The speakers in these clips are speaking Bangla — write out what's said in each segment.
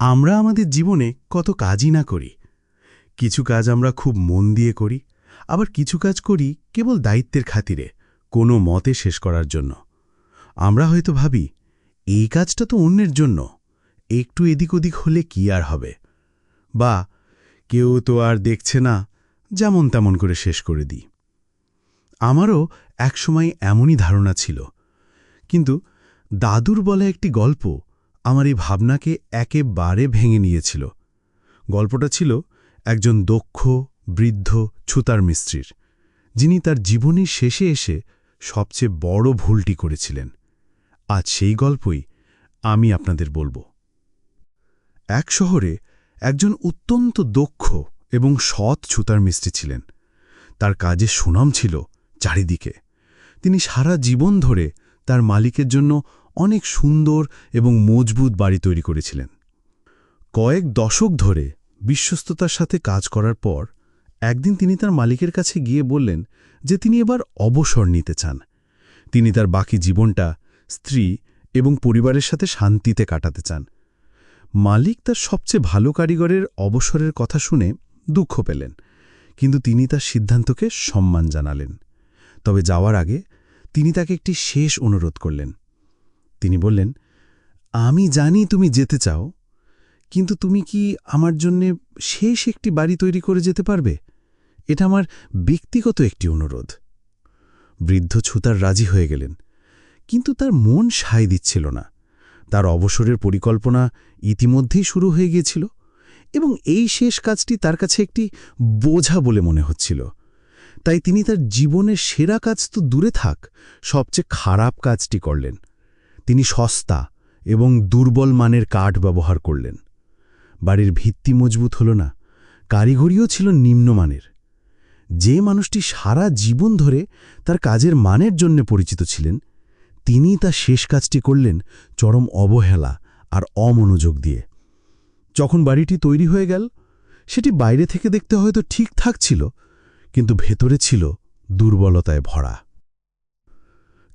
আমরা আমাদের জীবনে কত কাজই না করি। কিছু কাজ আমরা খুব মন দিয়ে করি, আবার কিছু কাজ করি কেবল দায়িত্বের খাতিরে, কোনো মতে শেষ করার জন্য। আমরা হয়তো ভাবি, এই কাজটা তো অন্যের জন্য, একটু এদিক ওদিক হলে কি আর হবে? বা কেউ তো আর দেখছে না, যেমন তেমন করে শেষ করে দিই। আমারও একসময় এমনই ধারণা ছিল। কিন্তু দাদুর বলা একটি গল্প আমার এই ভাবনাকে একেবারে ভেঙে নিয়েছিল। গল্পটা ছিল একজন দক্ষ, বৃদ্ধ, ছুতার মিস্ত্রির, যিনি তার জীবনের শেষে এসে সবচেয়ে বড় ভুলটি করেছিলেন। আজ সেই গল্পই আমি আপনাদের বলব। এক শহরে একজন অত্যন্ত দক্ষ এবং সৎ ছুতার মিস্ত্রি ছিলেন। তার কাজে সুনাম ছিল চারিদিকে। তিনি সারা জীবন ধরে তার মালিকের জন্য অনেক সুন্দর এবং মজবুত বাড়ি তৈরি করেছিলেন। কয়েক দশক ধরে বিশ্বস্ততার সাথে কাজ করার পর একদিন তিনি তার মালিকের কাছে গিয়ে বললেন যে তিনি এবার অবসর নিতে চান। তিনি তার বাকি জীবনটা স্ত্রী এবং পরিবারের সাথে শান্তিতে কাটাতে চান। মালিক তার সবচেয়ে ভালো কারিগরের অবসরের কথা শুনে দুঃখ পেলেন, কিন্তু তিনি তার সিদ্ধান্তকে সম্মান জানালেন। তবে যাওয়ার আগে তিনি তাকে একটি শেষ অনুরোধ করলেন। তিনি বললেন, আমি জানি তুমি যেতে চাও, কিন্তু তুমি কি আমার জন্যে শেষ একটি বাড়ি তৈরি করে যেতে পারবে? এটা আমার ব্যক্তিগত একটি অনুরোধ। বৃদ্ধ ছুতার রাজি হয়ে গেলেন, কিন্তু তার মন সায় দিচ্ছিল না। তার অবসরের পরিকল্পনা ইতিমধ্যেই শুরু হয়ে গিয়েছিল এবং এই শেষ কাজটি তার কাছে একটি বোঝা বলে মনে হচ্ছিল। তাই তিনি তার জীবনের সেরা কাজ তো দূরে থাক, সবচেয়ে খারাপ কাজটি করলেন। তিনি সস্তা এবং দুর্বল মানের কাঠ ব্যবহার করলেন। বাড়ির ভিত্তি মজবুত হল না, কারিগরিও ছিল নিম্নমানের। যে মানুষটি সারা জীবন ধরে তার কাজের মানের জন্য পরিচিত ছিলেন তিনি তা শেষ কাজটি করলেন চরম অবহেলা আর অমনোযোগ দিয়ে। যখন বাড়িটি তৈরি হয়ে গেল, সেটি বাইরে থেকে দেখতে হয়তো ঠিকঠাক ছিল, কিন্তু ভেতরে ছিল দুর্বলতায় ভরা।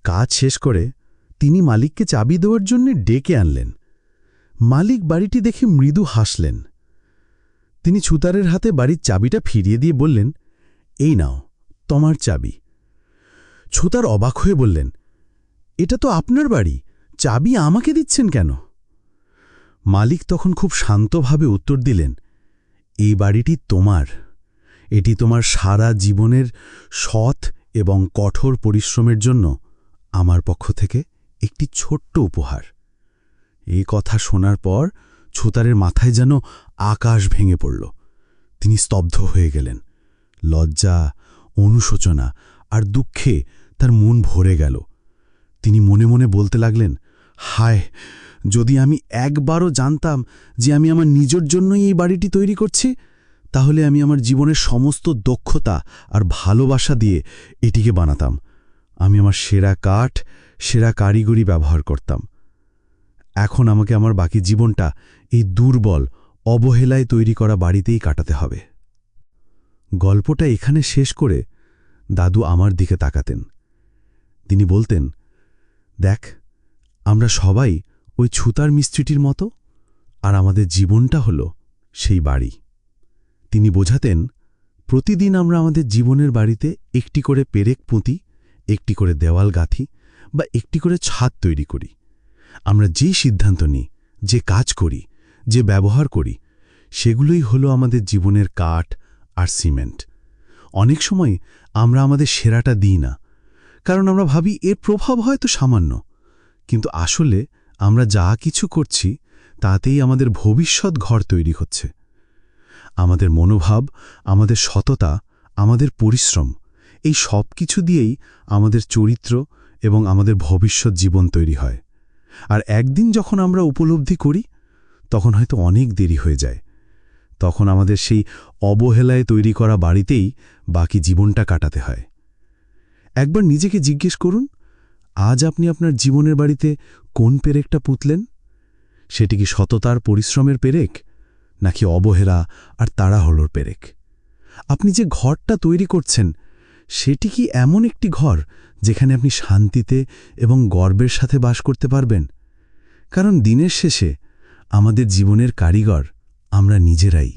কাজ শেষ করে তিনি মালিককে চাবি দেওয়ার জন্য ডেকে আনলেন। মালিক বাড়িটি দেখে মৃদু হাসলেন। তিনি ছুতারের হাতে বাড়ির চাবিটা ফিরিয়ে দিয়ে বললেন, এই নাও, তোমার চাবি। ছুতার অবাক হয়ে বললেন, এটা তো আপনার বাড়ি, চাবি আমাকে দিচ্ছেন কেন? মালিক তখন খুব শান্তভাবে উত্তর দিলেন, এই বাড়িটি তোমার। এটি তোমার সারা জীবনের সৎ এবং কঠোর পরিশ্রমের জন্য আমার পক্ষ থেকে একটি ছোট্ট উপহার। এই কথা শোনার পর ছুতারের মাথায় যেন আকাশ ভেঙে পড়ল। তিনি স্তব্ধ হয়ে গেলেন। লজ্জা, অনুশোচনা আর দুঃখে তার মন ভরে গেল। তিনি মনে মনে বলতে লাগলেন, হায়, যদি আমি একবারও জানতাম যে আমি আমার নিজের জন্যই এই বাড়িটি তৈরি করছি, তাহলে আমি আমার জীবনের সমস্ত দক্ষতা আর ভালোবাসা দিয়ে এটিকে বানাতাম। আমি আমার সেরা কাঠ সেরা কারিগরি ব্যবহার করতাম। এখন আমাকে আমার বাকি জীবনটা এই দুর্বল, অবহেলায় তৈরি করা বাড়িতেই কাটাতে হবে। গল্পটা এখানে শেষ করে দাদু আমার দিকে তাকাতেন। তিনি বলতেন, দেখ, আমরা সবাই ওই ছুতার মিস্ত্রিটির মতো, আর আমাদের জীবনটা হল সেই বাড়ি। তিনি বোঝাতেন, প্রতিদিন আমরা আমাদের জীবনের বাড়িতে একটি করে পেরেক পুঁতি, একটি করে দেওয়াল গাঁথি বা একটি করে ছাদ তৈরি করি। আমরা যে সিদ্ধান্ত নিই, যে কাজ করি, যে ব্যবহার করি, সেগুলোই হলো আমাদের জীবনের কাঠ আর সিমেন্ট। অনেক সময় আমরা আমাদের সেরাটা দিই না, কারণ আমরা ভাবি এর প্রভাব হয়তো সামান্য। কিন্তু আসলে আমরা যা কিছু করছি, তাতেই আমাদের ভবিষ্যৎ ঘর তৈরি হচ্ছে। আমাদের মনোভাব, আমাদের সততা, আমাদের পরিশ্রম, এই সব কিছু দিয়েই আমাদের চরিত্র এবং আমাদের ভবিষ্যৎ জীবন তৈরি হয়। আর একদিন যখন আমরা উপলব্ধি করি, তখন হয়তো অনেক দেরি হয়ে যায়। তখন আমাদের সেই অবহেলায় তৈরি করা বাড়িতেই বাকি জীবনটা কাটাতে হয়। একবার নিজেকে জিজ্ঞেস করুন, আজ আপনি আপনার জীবনের বাড়িতে কোন পেরেকটা পুতলেন? সেটি কি সততার পরিশ্রমের পেরেক, নাকি অবহেলা আর তাড়াহলোর পেরেক? আপনি যে ঘরটা তৈরি করছেন সেটি কি এমন একটি ঘর যেখানে আপনি শান্তিতে এবং গর্বের সাথে বাস করতে পারবেন? কারণ দিনের শেষে আমাদের জীবনের কারিগর আমরা নিজেরাই।